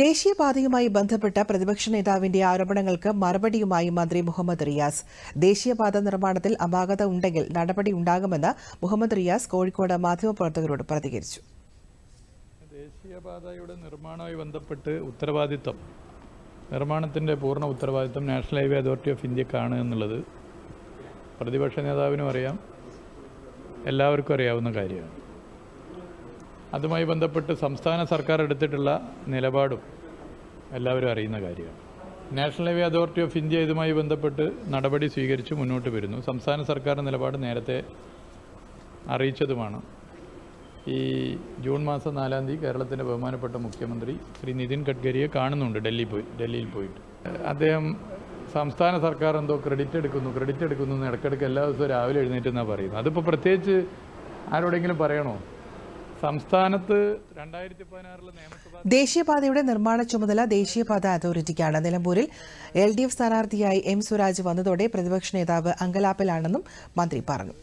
ദേശീയപാതയുമായി ബന്ധപ്പെട്ട പ്രതിപക്ഷ നേതാവിന്റെ ആരോപണങ്ങൾക്ക് മറുപടിയുമായി മന്ത്രി മുഹമ്മദ് റിയാസ്. ദേശീയപാത നിർമ്മാണത്തിൽ അപാകത ഉണ്ടെങ്കിൽ നടപടി ഉണ്ടാകുമെന്ന് മുഹമ്മദ് റിയാസ് കോഴിക്കോട് മാധ്യമപ്രവർത്തകരോട് പ്രതികരിച്ചു. ദേശീയപാതയുടെ നിർമ്മാണവുമായി ബന്ധപ്പെട്ട് ഉത്തരവാദിത്വം. നിർമ്മാണത്തിന്റെ പൂർണ ഉത്തരവാദിത്വം നാഷണൽ ഹൈവേ അതോറിറ്റി ഓഫ് ഇന്ത്യക്കാണ് എന്നുള്ളത്. പ്രതിപക്ഷ നേതാവിനും അറിയാം. എല്ലാവർക്കും അറിയാവുന്ന കാര്യമാണ്. അതുമായി ബന്ധപ്പെട്ട് സംസ്ഥാന സർക്കാർ എടുത്തിട്ടുള്ള നിലപാടും എല്ലാവരും അറിയുന്ന കാര്യമാണ്. National highway authority of India ഇതുമായി ബന്ധപ്പെട്ട് നടപടി സ്വീകരിച്ച് മുന്നോട്ട് വരുന്നു. സംസ്ഥാന സർക്കാരിന്റെ നിലപാട് നേരത്തെ അറിയിച്ചതുമാണ്. ഈ ജൂൺ മാസം നാലാം തീയതി കേരളത്തിന്റെ ബഹുമാനപ്പെട്ട മുഖ്യമന്ത്രി ശ്രീ നിതിൻ ഗഡ്കരിയെ കാണുന്നുണ്ട് ഡൽഹി പോയി ഡൽഹിയിൽ പോയിട്ട്. അദ്ദേഹം സംസ്ഥാന സർക്കാർ എന്തോ ക്രെഡിറ്റ് എടുക്കുന്നു ക്രെഡിറ്റ് എടുക്കുന്നു എന്ന് ഇടയ്ക്കിടയ്ക്ക് എല്ലാ ദിവസവും രാവിലെ എഴുന്നേറ്റ് എന്നാണ് പറയുന്നത്. അതിപ്പോൾ പ്രത്യേകിച്ച് ആരോടെങ്കിലും പറയണോ? സംസ്ഥാനത്ത് രണ്ടായിരത്തി പതിനാറിലെ ദേശീയപാതയുടെ നിർമ്മാണ ചുമതല ദേശീയപാത അതോറിറ്റിക്കാണ്. നിലമ്പൂരിൽ എൽ ഡി എഫ് സ്ഥാനാർത്ഥിയായി എം സ്വരാജ് വന്നതോടെ പ്രതിപക്ഷ നേതാവ് അങ്കലാപ്പിലാണെന്നും മന്ത്രി പറഞ്ഞു.